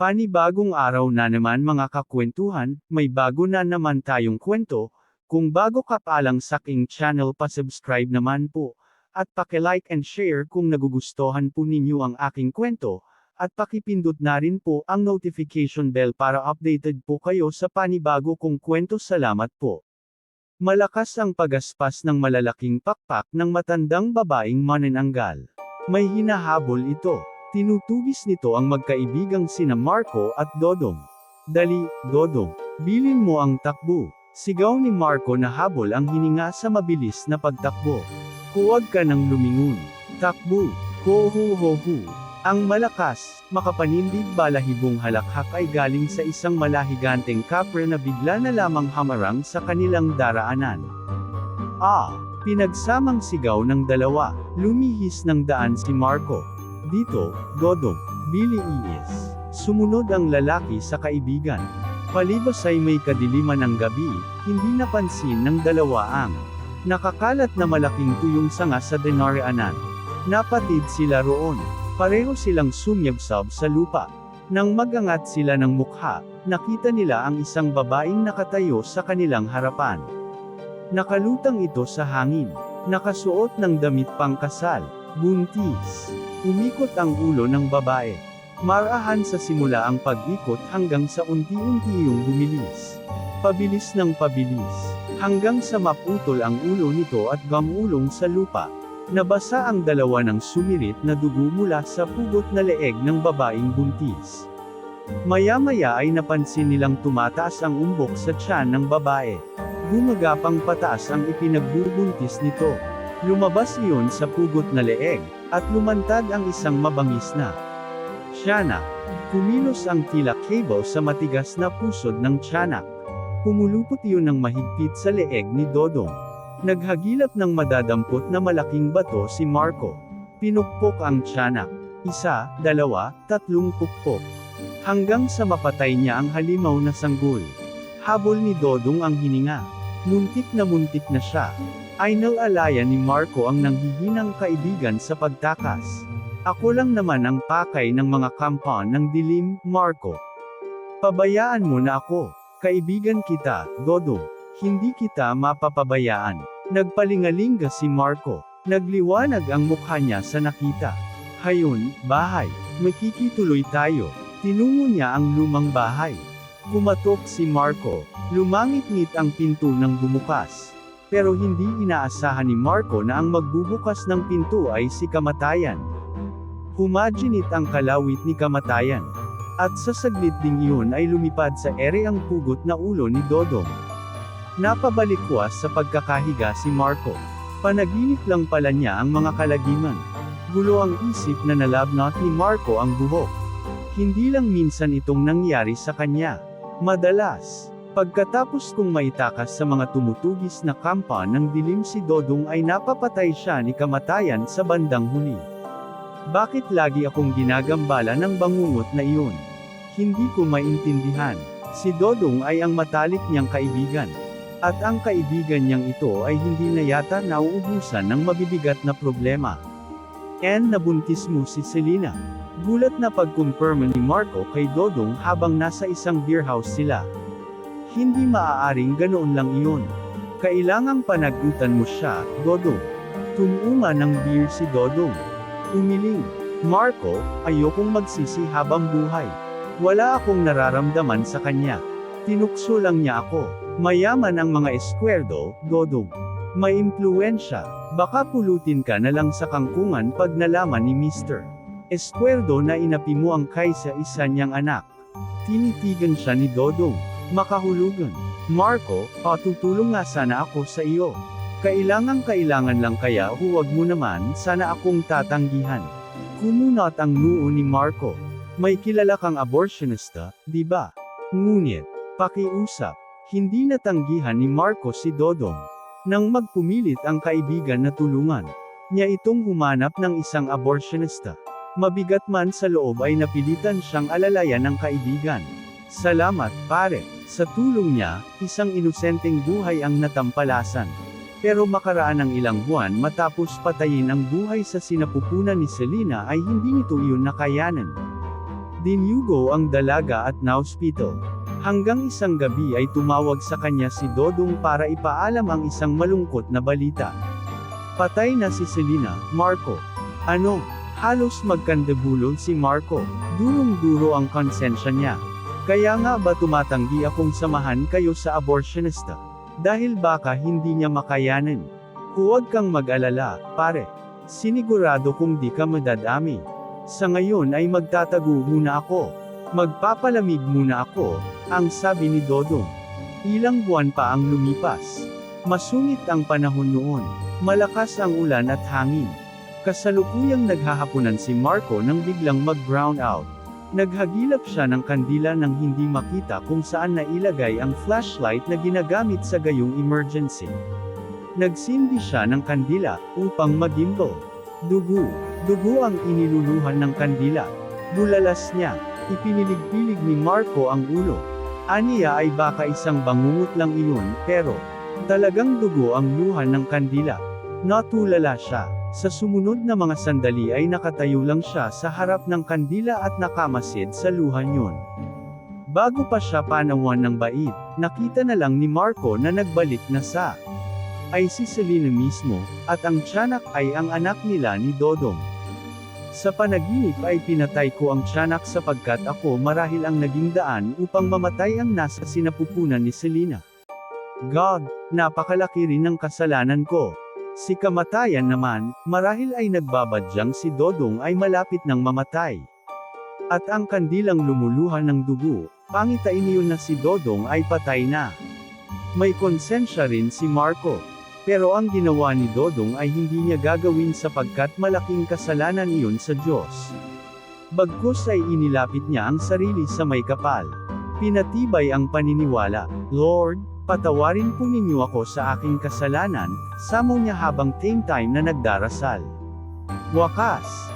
Panibagong araw na naman mga kakwentuhan, may bago na naman tayong kwento. Kung bago ka pa lang sa aking channel pa-subscribe naman po. At paki-like and share kung nagugustuhan po ninyo ang aking kwento. At pakipindot na rin po ang notification bell para updated po kayo sa panibago kong kwento. Salamat po. Malakas ang pagaspas ng malalaking pakpak ng matandang babaeng manananggal. May hinahabol ito. Tinutugis nito ang magkaibigang sina Marco at Dodong. Dali, Dodong, bilin mo ang takbo. Sigaw ni Marco na habol ang hininga sa mabilis na pagtakbo. Huwag ka nang lumingon. Takbo. Ho ho ho ho. Ang malakas, makapanindig balahibong halakhak ay galing sa isang malahiganteng kapre na bigla na lamang hamarang sa kanilang daraanan. Ah! Pinagsamang sigaw ng dalawa, lumihis ng daan si Marco. Dito, Dodong, Billy Iis. Sumunod ang lalaki sa kaibigan. Palibas ay may kadiliman ng gabi, hindi napansin ng dalawa ang nakakalat na malaking tuyong sanga sa denarianan. Napatid sila roon. Pareho silang sumyabsab sa lupa. Nang magangat sila ng mukha, nakita nila ang isang babaeng nakatayo sa kanilang harapan. Nakalutang ito sa hangin. Nakasuot ng damit pangkasal. Buntis. Umikot ang ulo ng babae. Marahan sa simula ang pag-ikot hanggang sa unti-unti yung bumilis. Pabilis ng pabilis. Hanggang sa maputol ang ulo nito at gamulong sa lupa. Nabasa ang dalawa ng sumirit na dugo mula sa pugot na leeg ng babaeng buntis. Maya-maya ay napansin nilang tumataas ang umbok sa tiyan ng babae. Gumagapang pataas ang ipinagbubuntis nito. Lumabas iyon sa pugot na leeg, at lumantad ang isang mabangis na. Tiyanak. Kumilos ang tila cable sa matigas na pusod ng tiyanak. Pumulupot iyon ng mahigpit sa leeg ni Dodong. Naghagilap ng madadampot na malaking bato si Marco. Pinukpok ang tiyanak. Isa, dalawa, tatlong pukpok. Hanggang sa mapatay niya ang halimaw na sanggol. Habol ni Dodong ang hininga. Muntik na muntik na siya. Ay nalalayan ni Marco ang nanghihinang kaibigan sa pagtakas. Ako lang naman ang pakay ng mga kampan ng dilim, Marco. Pabayaan mo na ako. Kaibigan kita, Dodong. Hindi kita mapapabayaan. Nagpalingalinga si Marco. Nagliwanag ang mukha niya sa nakita. Hayon, bahay. Makikituloy tayo. Tinungo niya ang lumang bahay. Kumatok si Marco. Lumangit-ngit ang pinto ng bumukas. Pero hindi inaasahan ni Marco na ang magbubukas ng pinto ay si Kamatayan. Humaginit ang kalawit ni Kamatayan. At sa saglit ding iyon ay lumipad sa ere ang pugot na ulo ni Dodong. Napabalikwas sa pagkakahiga si Marco. Panaginip lang pala niya ang mga kalagiman. Gulo ang isip na nalabnot ni Marco ang buhok. Hindi lang minsan itong nangyari sa kanya. Madalas, pagkatapos kong maitakas sa mga tumutugis na kampa ng dilim si Dodong ay napapatay siya ni kamatayan sa bandang huli. Bakit lagi akong ginagambala ng bangungot na iyon? Hindi ko maintindihan. Si Dodong ay ang matalik niyang kaibigan. At ang kaibigan niyang ito ay hindi na yata nauubusan ng mabibigat na problema. And nabuntis mo si Selena. Gulat na pagkumpirma ni Marco kay Dodong habang nasa isang beer house sila. Hindi maaaring ganoon lang iyon. Kailangang panagutan mo siya, Dodong. Tumuma ng beer si Dodong. Umiling. Marco, ayokong magsisi habang buhay. Wala akong nararamdaman sa kanya. Tinukso lang niya ako. Mayaman ang mga eskwerdo, Dodong. May impluensya. Baka pulutin ka na lang sa kangkungan pag nalaman ni Mr. Eskwerdo na inapi mo ang kaysa isa niyang anak. Tinitigan siya ni Dodong. Makahulugan. Marco, patutulong nga sana ako sa iyo. Kailangang kailangan lang kaya huwag mo naman sana akong tatanggihan. Kumunot ang noo ni Marco. May kilala kang abortionista, di ba? Ngunit, pakiusap. Hindi natanggihan ni Marco si Dodong. Nang magpumilit ang kaibigan na tulungan niya itong humanap ng isang abortionista. Mabigat man sa loob ay napilitan siyang alalayan ng kaibigan. Salamat, pare. Sa tulong niya, isang inosenteng buhay ang natampalasan. Pero makaraan ng ilang buwan matapos patayin ang buhay sa sinapupunan ni Selena ay hindi nito iyon nakayanan. Dinyugo ang dalaga at nauspito. Hanggang isang gabi ay tumawag sa kanya si Dodong para ipaalam ang isang malungkot na balita. Patay na si Selena, Marco. Ano? Halos magkandebulol si Marco. Durong-duro ang konsensya niya. Kaya nga ba tumatanggi akong samahan kayo sa abortionista? Dahil baka hindi niya makayanin. Huwag kang mag-alala, pare. Sinigurado kung di ka madadami. Sa ngayon ay magtatago muna ako. Magpapalamig muna ako, ang sabi ni Dodong. Ilang buwan pa ang lumipas. Masungit ang panahon noon. Malakas ang ulan at hangin. Kasalukuyang naghahaponan si Marco nang biglang mag-brown out. Naghagilap siya ng kandila nang hindi makita kung saan nailagay ang flashlight na ginagamit sa gayong emergency. Nagsindi siya ng kandila upang magimbal. Dugo, dugo ang iniluluhan ng kandila. Bulalas niya, ipinilig-pilig ni Marco ang ulo. Aniya ay baka isang bangungot lang iyon, pero talagang dugo ang luhan ng kandila. Natulala siya. Sa sumunod na mga sandali ay nakatayo lang siya sa harap ng kandila at nakamasid sa luhan yun. Bago pa siya panawan ng bait, nakita na lang ni Marco na nagbalik na sa ay si Selena mismo, at ang tiyanak ay ang anak nila ni Dodong. Sa panaginip ay pinatay ko ang tiyanak sapagkat ako marahil ang naging daan upang mamatay ang nasa sinapupunan ni Selena. God, napakalaki rin ng kasalanan ko. Si kamatayan naman, marahil ay nagbabadyang si Dodong ay malapit ng mamatay. At ang kandilang lumuluhan ng dugo, pangitain niyon na si Dodong ay patay na. May konsensya rin si Marco. Pero ang ginawa ni Dodong ay hindi niya gagawin sapagkat malaking kasalanan iyon sa Diyos. Bagkus ay inilapit niya ang sarili sa may kapal. Pinatibay ang paniniwala, Lord, patawarin po ninyo ako sa aking kasalanan, samo niya habang same time na nagdarasal. Wakas,